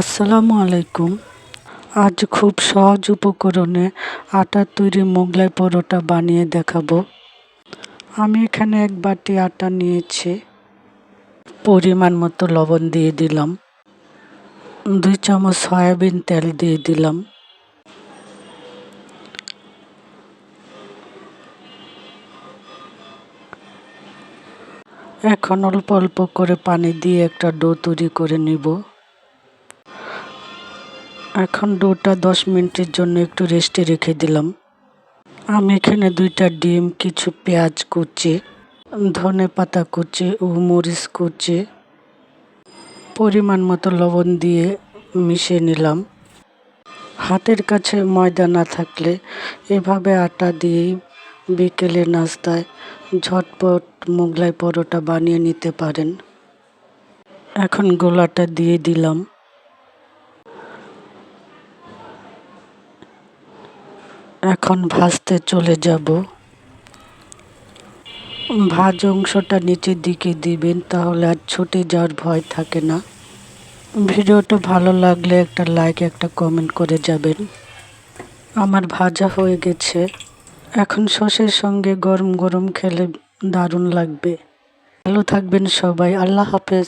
আসসালামু আলাইকুম। আজ খুব সহজ উপকরণে আটার তৈরি মোগলাই পরোটা বানিয়ে দেখাবো। আমি এখানে এক বাটি আটা নিয়েছি। পরিমাণ মতো লবণ দিয়ে দিলাম। দুই চামচ সয়াবিন তেল দিয়ে দিলাম। এখন অল্প অল্প করে পানি দিয়ে একটা ডো তৈরি করে নিব। এখন ডোটা দশ মিনিটের জন্য একটু রেস্টে রেখে দিলাম। আমি এখানে দুইটা ডিম, কিছু পেঁয়াজ কুচি, ধনে পাতা কুচি ও মরিচ কুচি, পরিমাণ মতো লবণ দিয়ে মিশিয়ে নিলাম। হাতের কাছে ময়দা না থাকলে এভাবে আটা দিয়ে বিকেলে নাস্তায় ঝটপট মোগলাই পরোটা বানিয়ে নিতে পারেন। এখন গোলাটা দিয়ে দিলাম। এখন ভাজতে চলে যাব। ভাজ অংশটা নিচের দিকে দিবেন, তাহলে আর ছুটে যাওয়ার ভয় থাকে না। ভিডিওটা ভালো লাগলে একটা লাইক একটা কমেন্ট করে যাবেন। আমার ভাজা হয়ে গেছে। এখন সসের সঙ্গে গরম গরম খেলে দারুণ লাগবে। ভালো থাকবেন সবাই, আল্লাহ হাফেজ।